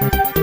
Thank you.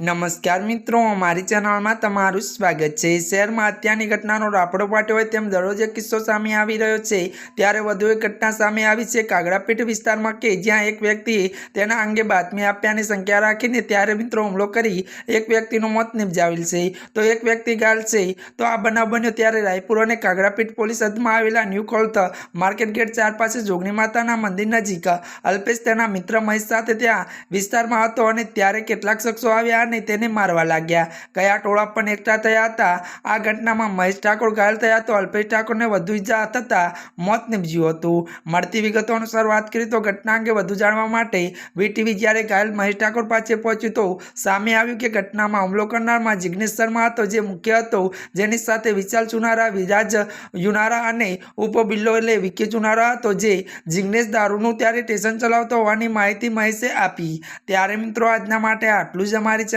નમસ્કાર મિત્રો, અમારી ચેનલમાં તમારું સ્વાગત છે. શહેરમાં હત્યાની ઘટનાનો રાપડો પાટ્યો હોય તેમ દરરોજ એક કિસ્સો સામે આવી રહ્યો છે. ત્યારે વધુ એક ઘટના સામે આવી છે. કાગડાપીઠ વિસ્તારમાં કે જ્યાં એક વ્યક્તિ તેના અંગે બાતમી આપ્યાની સંખ્યા રાખીને ત્યારે મિત્રો હુમલો કરી એક વ્યક્તિનું મોત નિપજાવેલ છે. તો એક વ્યક્તિ ગાલ છે. તો આ બનાવ બન્યો ત્યારે રાયપુર અને કાગડાપીઠ પોલીસ હદમાં આવેલા ન્યૂ કોલ્થ માર્કેટ ગેટ ચાર પાસે જોગણી માતાના મંદિર નજીક અલ્પેશ તેના મિત્ર મહેશ સાથે ત્યાં વિસ્તારમાં હતો અને ત્યારે કેટલાક શખ્સો આવ્યા અને તેને મારવા લાગ્યા. કયા ટોળા પણ એકઠા થયા હતા. આ ઘટનામાં મહેશ ઠાકોર ઘાયલ થયા તો અલ્પેશ ઠાકોરને વધુ ઈજા થતાં મોત નિપજ્યું હતું. મળતી વિગતો અનુસાર વાત કરીએ તો ઘટના અંગે વધુ જાણવા માટે વીટીવી જ્યારે ઘાયલ મહેશ ઠાકોર પાસે પહોંચ્યું તો સામે આવ્યું કે ઘટનામાં હુમલો કરનારમાં જિગ્નેશ શર્મા હતો જે મુખ્ય હતો. જેની સાથે વિશાલ ચુનારા, વિરાજ યુનારા અને ઉપ બિલ્લો એટલે વિકી ચુનારા હતો જે જિગ્નેશ દારૂનું ત્યારે સ્ટેશન ચલાવતો હોવાની માહિતી મહેશે આપી. ત્યારે મિત્રો, આજના માટે આટલું જ અમારી